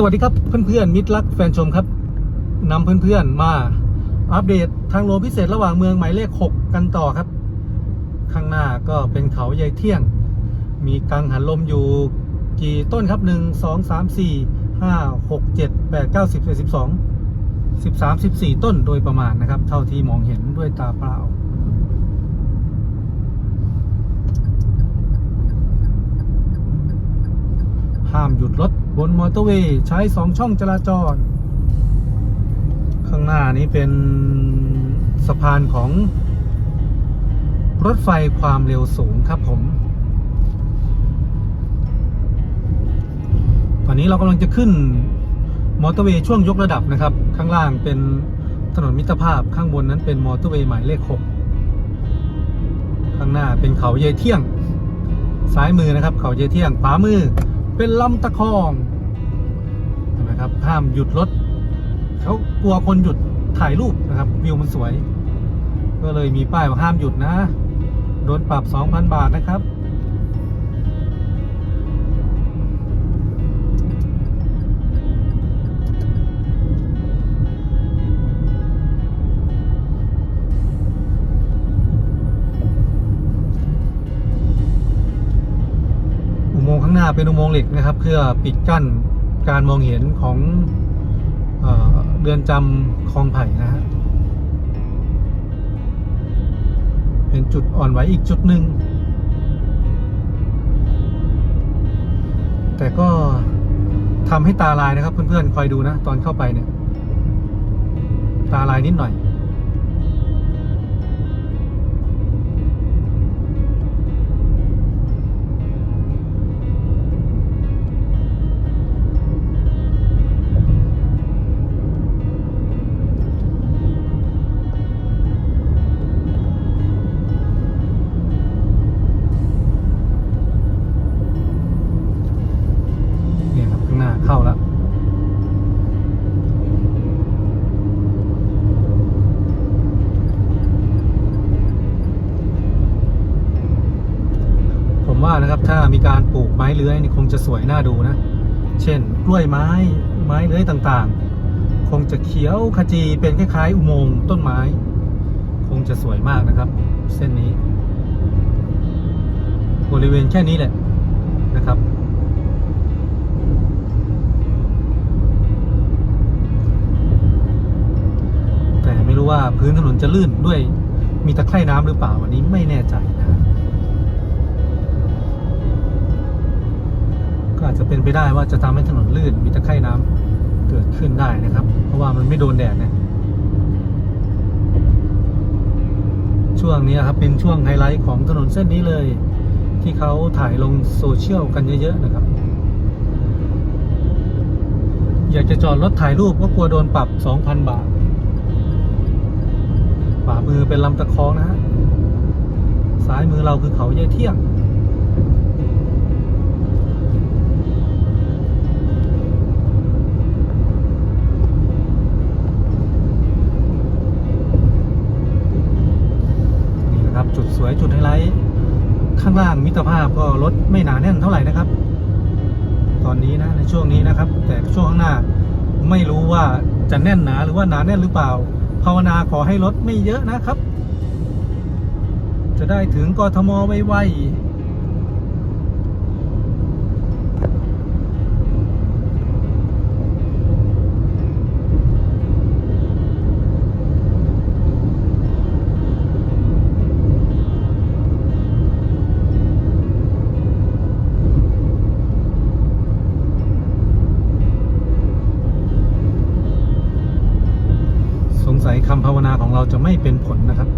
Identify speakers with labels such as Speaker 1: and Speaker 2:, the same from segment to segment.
Speaker 1: สวัสดีครับเพื่อนๆมิตรรักแฟนชมครับนำเพื่อนๆมาอัปเดตทางหลวงพิเศษระหว่างเมืองหมายเลข 6 กันต่อครับ ข้างหน้าก็เป็นเขาใยายเที่ยง มีกังหันลมอยู่กี่ต้นครับ 1 2 3 4 5 6 7 8 9 10 11 12 13 14 ต้นโดยประมาณนะครับ เท่าที่มองเห็นด้วยตาเปล่าห้ามหยุดรถ บนมอเตอร์เวย์ใช้สองช่องจราจร ข้างหน้านี้เป็นสะพานของรถไฟความเร็วสูงครับผม ตอนนี้เรากำลังจะขึ้นมอเตอร์เวย์ช่วงยกระดับนะครับ ข้างล่างเป็นถนนมิตรภาพข้างบนนั้นเป็นมอเตอร์เวย์หมายเลข 6 ข้างหน้าเป็นเขาเยเที่ยง ซ้ายมือนะครับ เขาเยเที่ยงขวามือเป็นลำตะคอง นไหมครับห้ามหยุดรถเขากลัวคนหยุดถ่ายรูปนะครับวิวมันสวย ก็เลยมีป้ายว่าห้ามหยุดนะ โดนปรับ 2,000 บาทนะครับอุโมงค์ข้างหน้าเป็นอุโมงค์เหล็กนะครับ เพื่อปิดกั้น การมองเห็นของเรือนจำคลองไผ่นะฮะ เป็นจุดอ่อนไหวอีกจุดหนึ่ง แต่ก็ทำให้ตาลายนะครับเพื่อนๆ คอยดูนะ ตอนเข้าไปเนี่ย ตาลายนิดหน่อยามีการปลูกไม้เลื้อยนี่คงจะสวยน่าดูนะ เช่น กล้วยไม้ไม้เลื้อยต่างๆ คงจะเขียวขจีเป็นคล้ายๆ อุโมงค์ต้นไม้ คงจะสวยมากนะครับ เส้นนี้ บริเวณแค่นี้แหละนะครับแต่ไม่รู้ว่าพื้นถนนจะลื่นด้วยมีตะไคร่น้ำหรือเปล่าวันนี้ไม่แน่ใจนะ ก็อาจจะเป็นไปได้ว่าจะทำให้ถนนลื่นมีตะไคร่น้ำเกิดขึ้นได้นะครับ เพราะว่ามันไม่โดนแดดนะช่วงนี้ครับเป็นช่วงไฮไลท์ของถนนเส้นนี้เลย ที่เขาถ่ายลงโซเชียลกันเยอะๆนะครับ อยากจะจอดรถถ่ายรูปก็กลัวโดนปรับ 2,000 บาทขวามือเป็นลำตะคองนะฮะซ้ายมือเราคือเขาเยายเที่ยงางล่างมิตรภาพก็รถไม่หนาแน่นเท่าไหร่นะครับ ตอนนี้นะในช่วงนี้นะครับ แต่ช่วงข้างหน้าไม่รู้ว่าจะแน่นหนาหรือว่าหนาแน่นหรือเปล่า ภาวนาขอให้รถไม่เยอะนะครับ จะได้ถึงกทมไวๆ สัยคำภาวนาของเราจะไม่เป็นผลนะครับ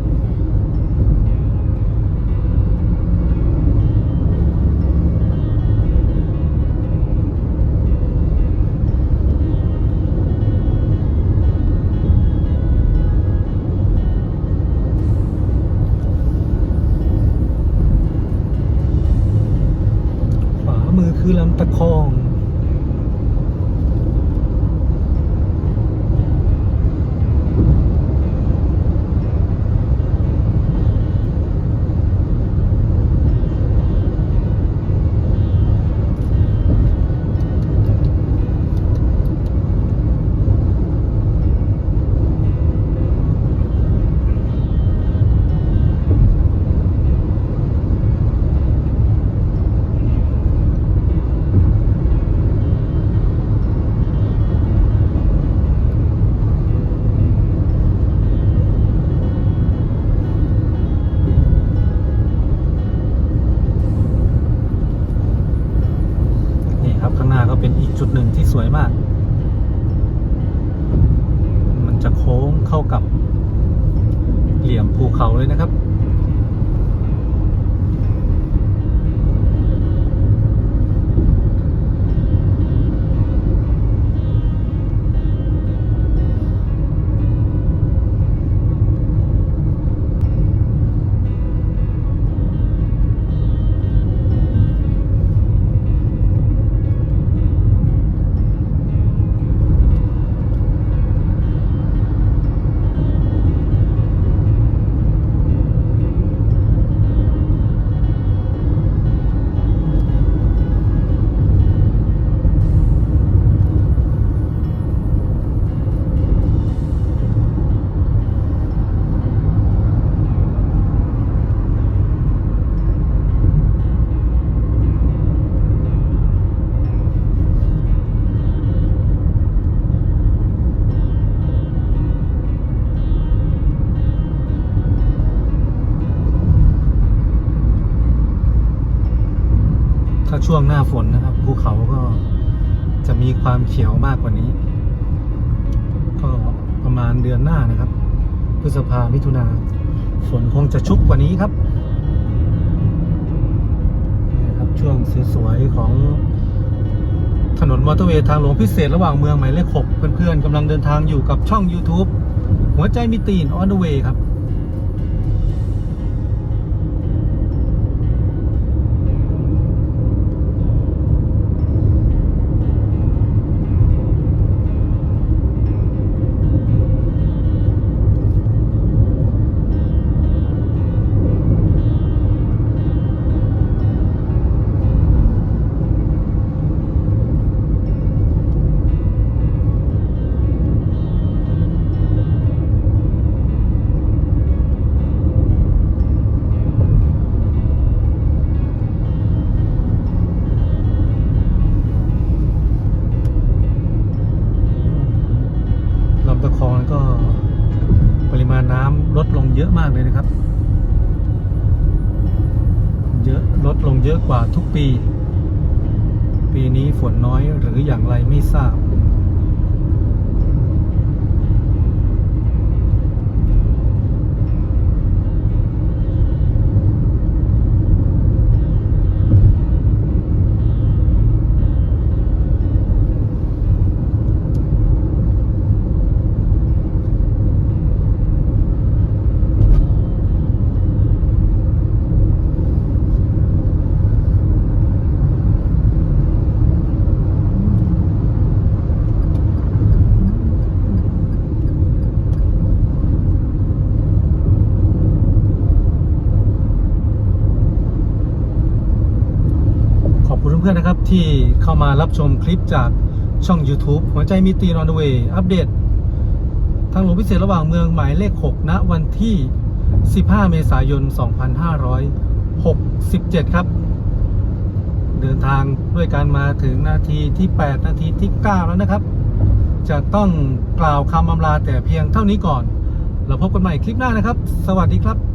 Speaker 1: เป็นอีกจุดหนึ่งที่สวยมาก มันจะโค้งเข้ากับเหลี่ยมภูเขาเลยนะครับ ช่วงหน้าฝนนะครับภูเขาก็จะมีความเขียวมากกว่านี้ ก็ประมาณเดือนหน้านะครับ พฤษภามิถุนาฝนคงจะชุกกว่านี้ครับนะครับ ช่วงสวยๆของถนนมอเตอร์เวย์ทางหลวงพิเศษระหว่างเมืองหมายเลข6เพื่อนๆกำลังเดินทางอยู่กับช่อง YouTube หัวใจมิตีน on the way ครับ กว่าทุกปี ปีนี้ฝนน้อยหรืออย่างไรไม่ทราบขอบ ที่เข้ามารับชมคลิปจากช่อง YouTube หัวใจมีตีนอนเวย์อัปเดต ทางหลวงพิเศษระหว่างเมืองหมายเลข 6 ณ วันที่ 15 เมษายน 2567 ครับ เดินทางด้วยการมาถึงนาทีที่ 8 นาทีที่ 9 แล้วนะครับ จะต้องกล่าวคำอำลาแต่เพียงเท่านี้ก่อน เราพบกันใหม่คลิปหน้านะครับ สวัสดีครับ